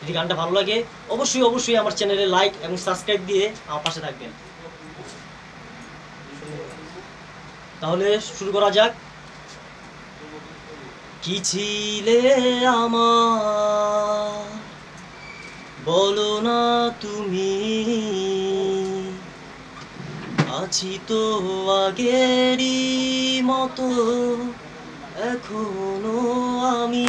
যদি গানটা ভালো লাগে, অবশ্যই অবশ্যই আমার চ্যানেলে লাইক এবং সাবস্ক্রাইব দিয়ে আমার পাশে থাকবেন। তাহলে শুরু করা যাক। কি ছিলে আমার? বলো না তুমি। আছি তো আগেরই মতো, এখনও আমি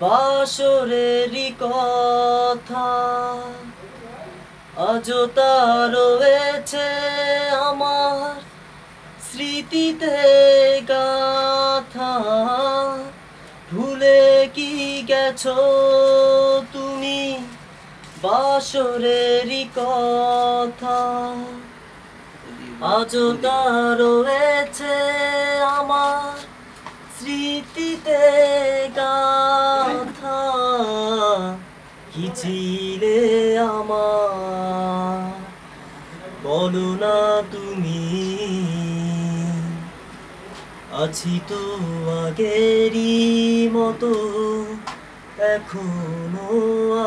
বাসরেরই কথা। তা রয়েছে আমার স্মৃতিতে গাথা। ভুলে কি গেছো তুমি বাসরেরই কথা? আজও রয়েছে কি আমার। বলো না তুমি, আছি তো আগেরই মতো, এখনও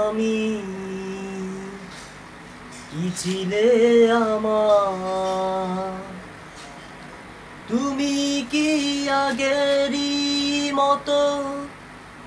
আমি। কি ছিলে আমার। তুমি কি আগেরই মতো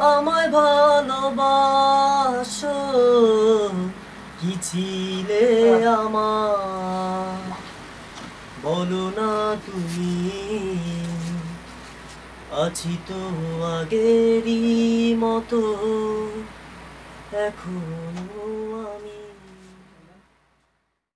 আমায় ভালোবাসো। কি ছিলে আমার? বলো না তুমি। আছি তো আগেরই মতো। এখনও